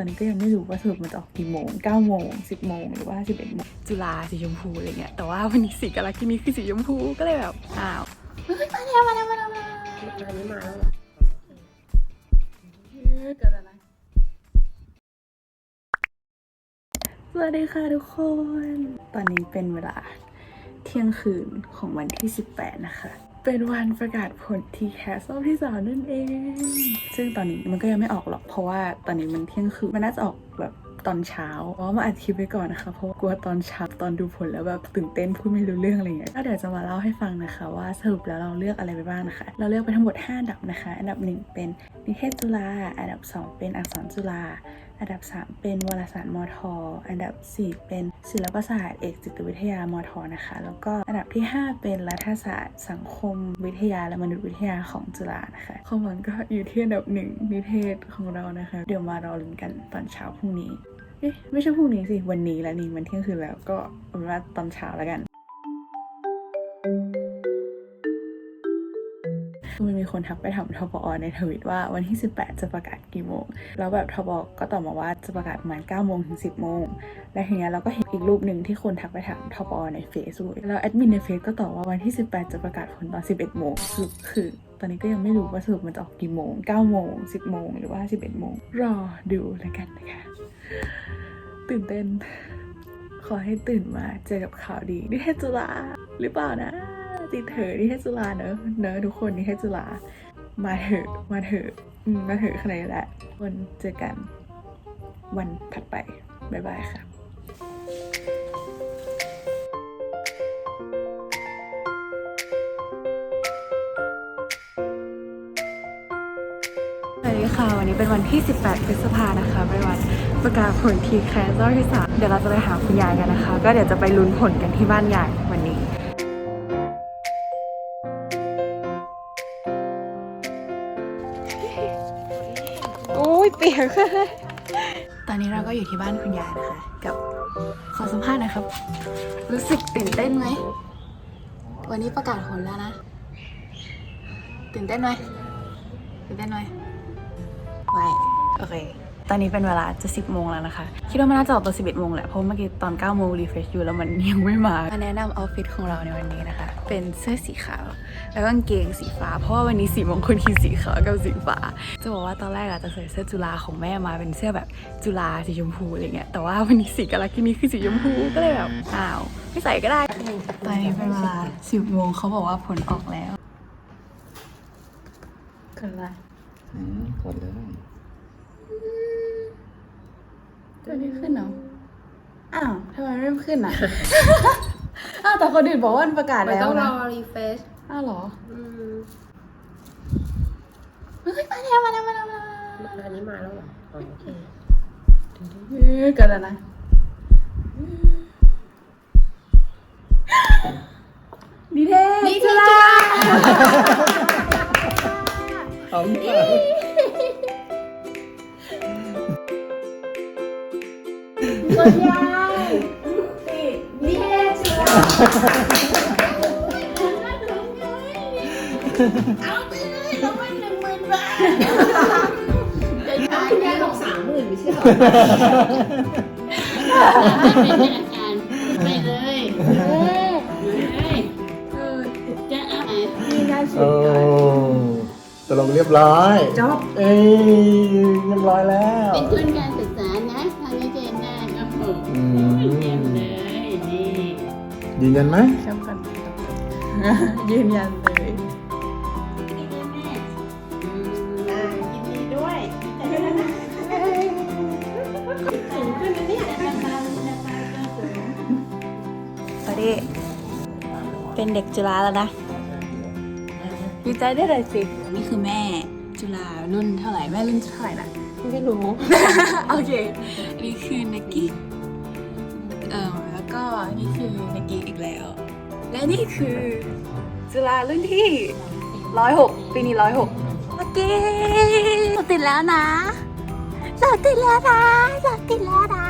อนนี้ก็ยังไม่รู้ว่าสรุปมันจะออกกี่โมง9โมง10โมงหรือว่า11โมงจุฬาสีชมพูอะไรเงี้ยแต่ว่าวันนี้สีกาลากินีคือสีชมพูก็เลยแบบอ้าวเฮ้ยมาแล้วมาแล้วมาแล้วมาแล้วอันนี้มาแล้วเกิดอะไรสวัสดีค่ะทุกคน ตอนนี้เป็นเวลาเที่ยงคืนของวันที่ 18 นะคะ เป็นวันประกาศผลทีแคสรอบที่สามนั่นเอง ซึ่งตอนนี้มันก็ยังไม่ออกหรอก เพราะว่าตอนนี้มันเที่ยงคืนมันน่าจะออกแบบตอนเช้าเพราะว่ามาอัดคลิปไว้ก่อนนะคะ เพราะกลัวตอนเช้าตอนดูผลแล้วแบบตื่นเต้นพูดไม่รู้เรื่องอะไรเงี้ยก็เดี๋ยวจะมาเล่าให้ฟังนะคะ ว่าสรุปแล้วเราเลือกอะไรไปบ้างนะคะ เราเลือกไปทั้งหมด 5 อันดับนะคะ อันดับ 1 เป็นนิเทศจุฬาอันดับ 2 เป็นอักษรจุฬา อันดับ 3 เป็นวารสารมทอันดับ 4 เป็นศิลปศาสตร์เอกจิตวิทยามทนะคะ แล้วก็อันดับที่ 5 เป็นรัฐศาสตร์ สังคมวิทยาและมนุษยวิทยาของจุฬานะคะข้อมันก็อยู่ที่อันดับหนึ่งนิเทศของเรานะคะ เดี๋ยวมารอลุ้นกันตอนเช้าพรุ่งนี้เอ๊ะไม่ใช่พรุ่งนี้สิ วันนี้แล้วนี่มันเที่ยงคืนแล้วก็เป็นว่าตอนเช้าแล้วกัน คือมันมีคนทักไปถามทบอในทวิตว่าวันที่ 18 จะประกาศกี่โมง แล้วแบบทบก็ตอบมาว่าจะประกาศประมาณ9โมงถึง 10 โมง และทีเนี้ยเราก็เห็นอีกรูปหนึ่งที่คนทักไปถามทบอในเฟซบุ๊กแล้วแอดมินในเฟซก็ตอบว่าวันที่ 18 จะประกาศผลตอน 11 โมงคือคือตอนนี้ก็ยังไม่รู้ว่าสรุปมันจะออกกี่โมง 9 โมง 10 โมง หรือว่า 11 โมง รอดูแล้วกันนะคะตื่นเต้น ขอให้ตื่นมาเจอกับข่าวดีนิเทศจุฬาหรือเปล่านะ ติดเถอะนิเทศจุฬาเนอะเนอะทุกคนนิเทศจุฬามาเถอะมาเถอะอืมาเถอะขนาดนี้แหละวันเจอกันวันถัดไป บ๊ายบายค่ะสวัสดีค่ะ วันนี้เป็นวันที่ 18 พฤษภานะคะ เป็นวันประกาศผลทีแคสรอบที่สามเดี๋ยวเราจะไปหาคุณยายกันนะคะ ก็เดี๋ยวจะไปลุ้นผลกันที่บ้านยาย เปียก ตอนนี้เราก็อยู่ที่บ้านคุณยายนะคะ กับขอสัมภาษณ์หนะครับ รู้สึกตื่นเต้นไหม วันนี้ประกาศผลแล้วนะ ตื่นเต้นไหมตื่นเต้นไหมไม่โอเค ตอนนี้เป็นเวลาจะ 10 โมงแล้วนะคะ คิดว่ามันน่าจะออกตอน11 โมงแหละ เพราะเมื่อกี้ตอน 9 โมงรีเฟรชอยู่แล้วมันยังไม่มามาแนะนำเอาฟิตของเราในวันนี้นะคะ เป็นเสื้อสีขาว แล้วก็กางเกงสีฟ้า เพราะว่าวันนี้สีมงคลคือสีขาวกับสีฟ้า จะบอกว่าตอนแรกอะจะใส่เสื้อจุฬาของแม่มาเป็นเสื้อแบบจุฬาสีชมพูอะไรเงี้ย แต่ว่าวันนี้สีกาลากินีคือสีชมพู ก็เลยแบบอ้าวไม่ใส่ก็ได้ ตอนนี้เป็นเวลา 10 โมงเขาบอกว่าผลออกแล้วเกิดอะไรอืมกดเลย ตัวนี้ขึ้นเนาะอ้าวทำไมไม่ขึ้นอะ อ้าวแต่คนอื่นบอกว่ามันประกาศมันแล้ต้วองรนะอรีเฟซอ้าวเหรออืมเฮ้ยมาแล้วมาแล้วมาแล้วมาแล้วอันนี้มาแล้วเหรออ๋อโอเคเฮ้ยเกิดอะไรนะนิเทศนี่ที่จุฬาเอาอีกแล้ วคุณยายติดนี่แน่จุฬาเอาไปเลยเราไปหนึ่งหมื่นบาทเอาคุณยายบอกสามหมื่นไม่ใช่เหรอเป็นอาจารย์ไปเลยเลยจะเอาไหนมีงานสุโอ้ดตกลงเรียบร้อยจ๊อบเอ้ยเรียบร้อยแล้ว เป็นทุนการศึกษา เยี่ยมเลยนี่ยืนยันไหมแคมป์กันยืนยันเลยอืมอ่ายินดีด้วยสูงขึ้นนะเนี่ยราคาราคาก็สูงสวัสดีเป็นเด็กจุฬาแล้วนะดีใจได้เลยสิ นี่คือแม่จุฬารุ่นเท่าไหร่ แม่รุ่นเท่าไหร่นะไม่รู้ โอเค นี่คือนักกี้เอ่อแล้วก็ นี่คือนักกี้อีกแล้ว และนี่คือจุฬารุ่นที่ร้อยหกปีนี้ร้อยหกนักกี้เราติดแล้วนะเราติดแล้วนะเราติดแล้วนะ